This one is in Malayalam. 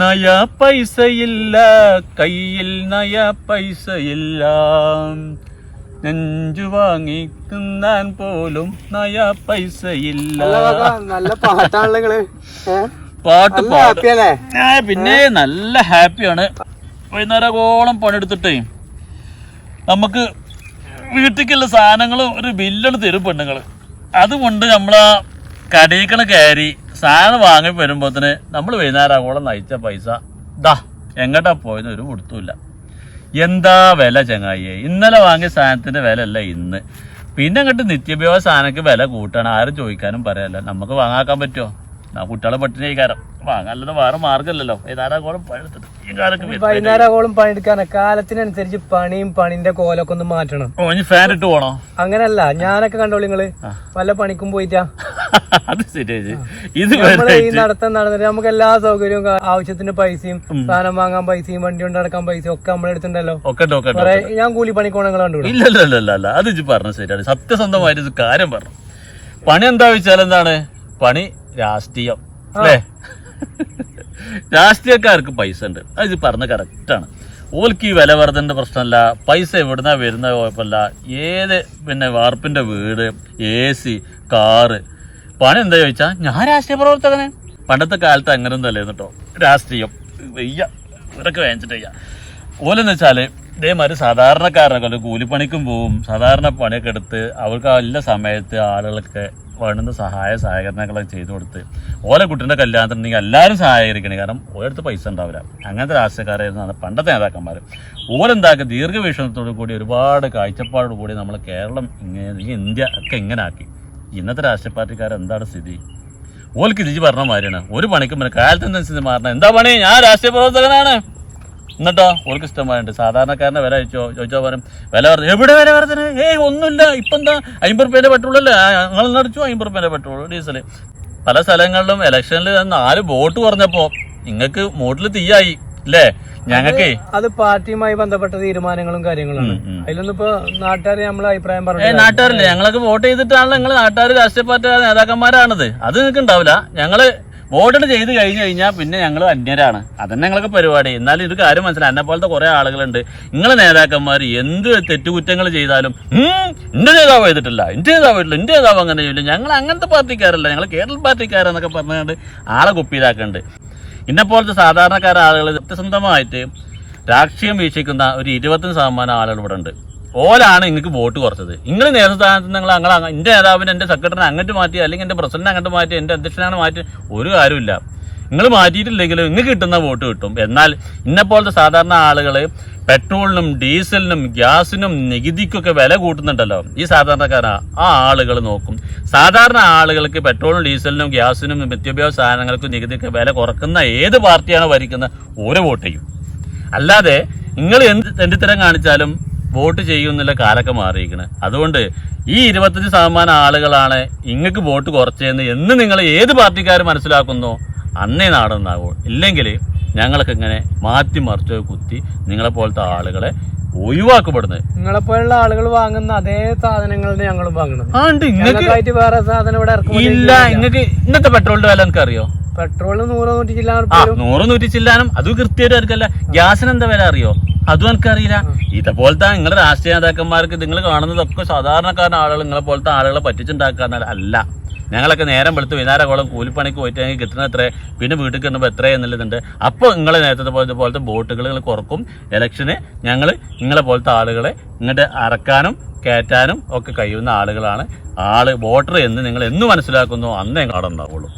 നയ പൈസയില്ല കയ്യിൽ നയ പൈസയില്ല. നെഞ്ചു വാങ്ങി തിന്നാൻ പോലും നയ പൈസയില്ല. നല്ല പാട്ടാണല്ലോ പാട്ട് ഞാൻ പിന്നെ നല്ല ഹാപ്പിയാണ് വൈകുന്നേരമോളം പണിയെടുത്തിട്ടേ നമുക്ക് വീട്ടിലേക്കുള്ള സാധനങ്ങളും ഒരു ബില്ലാണ് തരും പെണ്ണുങ്ങൾ അതുകൊണ്ട് നമ്മളാ കടയിക്കണ കയറി സാധനം വാങ്ങി വരുമ്പോത്തിന് നമ്മൾ വൈകുന്നേരമോളം നയിച്ച പൈസ ദാ എങ്ങോട്ടാ പോയെന്ന് ഒരു കൊടുത്തുമില്ല എന്താ വില ചങ്ങായിയെ? ഇന്നലെ വാങ്ങിയ സാധനത്തിന്റെ വില അല്ല ഇന്ന്. പിന്നെ അങ്ങോട്ട് നിത്യോപയോഗ സാധനക്ക് വില കൂട്ടണം. ആരും ചോദിക്കാനും പറയാമല്ലോ നമുക്ക് വാങ്ങാക്കാൻ പറ്റുമോ? ആ കുട്ടികളെ പട്ടിണി കഴിക്കാരം വാങ്ങാനല്ലാതെ വേറെ മാർഗമല്ലല്ലോ വൈകുന്നേരം പണിയെടുത്തിട്ട്. വൈകുന്നേരമോളം പണിയെടുക്കാന്. കാലത്തിനനുസരിച്ച് പണിയും പണിന്റെ കോലൊക്കെ ഒന്ന് മാറ്റണം. ഓ ഇനി ഫാൻ ഇട്ട് പോണോ? അങ്ങനല്ല. ഞാനൊക്കെ കണ്ടോളൂ നിങ്ങൾ? വല്ല പണിക്കും പോയിട്ടാ അത് ശരി ഇത് ഈ നടത്തം നടന്നിട്ട് നമുക്ക് എല്ലാ സൗകര്യവും ആവശ്യത്തിന് പൈസയും സാധനം വാങ്ങാൻ പൈസയും വണ്ടി കൊണ്ടടക്കാൻ പൈസ പൈസയും ഒക്കെ നമ്മളെ ഒക്കെ ഉണ്ട്. ഞാൻ കൂലി കണ്ടു അത് ഇജ്ജ് പറഞ്ഞു ശരിയാണ്. സത്യസന്ധമായിട്ട് കാര്യം പറഞ്ഞു. പണി എന്താ വെച്ചാൽ എന്താണ്? പണി രാഷ്ട്രീയം അല്ലേ? രാഷ്ട്രീയക്കാർക്ക് പൈസ ഉണ്ട്. അത് പറഞ്ഞ കറക്റ്റാണ് ഓൽക്ക് ഈ വില വർധന്റെ പ്രശ്നമല്ല. പൈസ എവിടുന്നാ വരുന്ന കുഴപ്പമില്ല. ഏത് പിന്നെ വാർപ്പിന്റെ വീട് എ സി കാറ് പണി എന്താ ചോദിച്ചാ ഞാൻ രാഷ്ട്രീയ പ്രവർത്തകനെ. പണ്ടത്തെ കാലത്ത് അങ്ങനെ ഒന്നും അല്ലേ കേട്ടോ. രാഷ്ട്രീയം. വയ്യ. ഇവരൊക്കെ വയ്യ. ഓലെന്ന് വെച്ചാൽ ഇതേമാതിരി സാധാരണക്കാരനൊക്കെ കൂലിപ്പണിക്കും പോവും സാധാരണ പണിയൊക്കെ എടുത്ത് അവർക്ക് എല്ലാ സമയത്ത് ആളുകളൊക്കെ വേണ്ടുന്ന സഹായ സഹകരണങ്ങളൊക്കെ ചെയ്തു കൊടുത്ത് ഓലെ കുട്ടീന്റെ കല്യാണത്തിനുണ്ടെങ്കിൽ എല്ലാവരും സഹായിക്കണേ കാരണം ഓരോരുത്ത് പൈസ ഉണ്ടാവില്ല. അങ്ങനത്തെ രാഷ്ട്രീയക്കാരായിരുന്നു പണ്ടത്തെ നേതാക്കന്മാർ ഓരെന്താക്കി ദീർഘവീക്ഷണത്തോടു കൂടി ഒരുപാട് കാഴ്ചപ്പാടോടു കൂടി നമ്മൾ കേരളം ഇങ്ങനെ ഇന്ത്യ ഒക്കെ ഇങ്ങനെ ആക്കി ഇന്നത്തെ രാഷ്ട്രീയ പാർട്ടിക്കാരെ എന്താണ് സ്ഥിതി? ഓൽക്ക് തിരിച്ച് പറഞ്ഞ മാറിയാണ് ഒരു പണിക്കും പിന്നെ കാലത്തിനനുസരിച്ച് മാറണം. എന്താ പണി? ഞാൻ രാഷ്ട്രീയ പ്രവർത്തകനാണ്. എന്നിട്ടോ? ഓർക്ക് ഇഷ്ടമായിട്ട് സാധാരണക്കാരനെ വില ചോദിച്ചോ ചോദിച്ചോ പറയും വില പറഞ്ഞു എവിടെ വില വർദ്ധന ഏയ് ഒന്നുമില്ല. ഇപ്പം എന്താ അമ്പത് റുപ്യേന്റെ പെട്രോൾ അല്ലേ? ഞങ്ങൾ നടിച്ചു അമ്പത് റുപ്യേന്റെ പെട്രോൾ ഡീസൽ പല സ്ഥലങ്ങളിലും ഇലക്ഷനിൽ നാല് വോട്ട് പറഞ്ഞപ്പോൾ നിങ്ങൾക്ക് വോട്ടിൽ തീയായി. അല്ലേ ഞങ്ങൾക്ക്. അത് പാർട്ടിയുമായി ബന്ധപ്പെട്ട തീരുമാനങ്ങളും കാര്യങ്ങളാണ്. അതിലൊന്നും ഇപ്പൊ നാട്ടുകാർ നമ്മളെ അഭിപ്രായം പറഞ്ഞു നാട്ടുകാരില്ലേ. ഞങ്ങളൊക്കെ വോട്ട് ചെയ്തിട്ടാണല്ലോ നിങ്ങൾ നാട്ടുകാർ രാഷ്ട്രീയ പാർട്ടി നേതാക്കന്മാരാണത്. അത് നിങ്ങൾക്ക് ഉണ്ടാവില്ല. ഞങ്ങൾ വോട്ടിട്ട് ചെയ്ത് കഴിഞ്ഞു കഴിഞ്ഞാൽ പിന്നെ ഞങ്ങൾ അന്യരാണ്. അതന്നെ ഞങ്ങൾക്ക് പരിപാടി. എന്നാലും ഇത് കാര്യം മനസ്സിലായി. എന്നെ പോലത്തെ കുറെ ആളുകളുണ്ട്. നിങ്ങളെ നേതാക്കന്മാർ എന്ത് തെറ്റുകുറ്റങ്ങൾ ചെയ്താലും "ഉം, എന്റെ നേതാവ് ചെയ്തിട്ടില്ല. എന്റെ നേതാവ് ചെയ്തിട്ടില്ല. എന്റെ നേതാവ് അങ്ങനെ ചെയ്യില്ല. ഞങ്ങൾ അങ്ങനത്തെ പാർട്ടിക്കാരല്ല. ഞങ്ങൾ കേരള പാർട്ടിക്കാരെന്നൊക്കെ പറഞ്ഞുകൊണ്ട് ആളെ കുപ്പിയിലാക്കുന്നുണ്ട് ഇന്നെ പോലത്തെ സാധാരണക്കാര ആളുകൾ സത്യസന്ധമായിട്ട് രാഷ്ട്രീയം വീക്ഷിക്കുന്ന ഒരു ഇരുപത്തഞ്ച് ശതമാനം ആളുകൾ ഇവിടെ ഉണ്ട്. ഓലാണ് നിങ്ങൾക്ക് വോട്ട് കുറച്ചത്. നിങ്ങൾ നേതൃസ്ഥാനത്ത് നിങ്ങൾ അങ്ങനെ എന്റെ നേതാവിനെ എന്റെ സെക്രട്ടറിനെ അങ്ങോട്ട് മാറ്റി അല്ലെങ്കിൽ എന്റെ പ്രസിഡന്റ് അങ്ങോട്ട് മാറ്റി എന്റെ അധ്യക്ഷനാണ് മാറ്റി ഒരു കാര്യമില്ല നിങ്ങൾ മാറ്റിയിട്ടില്ലെങ്കിൽ നിങ്ങൾക്ക് കിട്ടുന്ന വോട്ട് കിട്ടും. എന്നാൽ ഇന്നെപ്പോലത്തെ സാധാരണ ആളുകൾ പെട്രോളിനും ഡീസലിനും ഗ്യാസിനും നികുതിക്കൊക്കെ വില കൂട്ടുന്നുണ്ടല്ലോ. ഈ സാധാരണക്കാരാ ആ ആളുകൾ നോക്കും. സാധാരണ ആളുകൾക്ക് പെട്രോളിനും ഡീസലിനും ഗ്യാസിനും നിത്യോപയോഗ സാധനങ്ങൾക്കും നികുതിക്ക് വില കുറക്കുന്ന ഏത് പാർട്ടിയാണ് ഭരിക്കുന്നത് ഓരോ വോട്ട് ചെയ്യും. അല്ലാതെ നിങ്ങൾ എന്ത് തെണ്ടിത്തരം കാണിച്ചാലും വോട്ട് ചെയ്യുന്നില്ല കാലൊക്കെ മാറിയിരിക്കണ്. അതുകൊണ്ട് ഈ ഇരുപത്തഞ്ച് ശതമാനം ആളുകളാണ് ഇങ്ങക്ക് വോട്ട് കുറച്ചതെന്ന് എന്ന് നിങ്ങൾ ഏത് പാർട്ടിക്കാർ മനസ്സിലാക്കുന്നോ? അന്നേ നാടുന്നാകൂ. ഇല്ലെങ്കിൽ ഞങ്ങൾക്ക് ഇങ്ങനെ മാറ്റി മറിച്ച് കുത്തി നിങ്ങളെ പോലത്തെ ആളുകളെ ഒഴിവാക്കപ്പെടുന്നത്. നിങ്ങളെ പോലുള്ള ആളുകൾ വാങ്ങുന്ന അതേ സാധനങ്ങൾ ഞങ്ങളും ഞങ്ങൾക്കായിട്ട് വേറെ സാധനം ഇവിടെ ഇല്ല ഇങ്ങക്ക് ഇന്നത്തെ പെട്രോളിന്റെ വില എനിക്ക് അറിയോ പെട്രോൾ നൂറ് നൂറ്റി ചില്ലാനും നൂറ് നൂറ്റി ചില്ലാനും അത് കൃത്യമായിട്ട് എനിക്കല്ല ഗ്യാസിന് എന്താ വില അറിയോ? അതും എനിക്കറിയില്ല. ഇതേപോലത്തെ നിങ്ങളുടെ രാഷ്ട്രീയ നേതാക്കന്മാർക്ക് നിങ്ങൾ കാണുന്നതൊക്കെ സാധാരണക്കാരൻ ആളുകൾ നിങ്ങളെ പോലത്തെ ആളുകളെ പറ്റിച്ചുണ്ടാക്കാൻ അല്ല. ഞങ്ങളൊക്കെ നേരം വെളുത്ത് വിനാരകോളം കൂലിപ്പണിക്ക് പോയിട്ടെങ്കിൽ കിട്ടുന്ന എത്ര പിന്നെ വീട്ടിൽ കിട്ടുമ്പോൾ എത്ര എന്നുള്ളതുണ്ട്. അപ്പോൾ നിങ്ങളെ നേരത്തെ പോലത്തെ പോലത്തെ ബോട്ടുകൾ നിങ്ങൾ കുറക്കും. ഇലക്ഷന് ഞങ്ങൾ നിങ്ങളെ പോലത്തെ ആളുകളെ ഇങ്ങോട്ട് അറക്കാനും കയറ്റാനും ഒക്കെ കഴിയുന്ന ആളുകളാണ്. ആൾ വോട്ടർ എന്ന് നിങ്ങൾ എന്ന് മനസ്സിലാക്കുന്നു അന്നേ അവിടെ ഉണ്ടാവുള്ളൂ.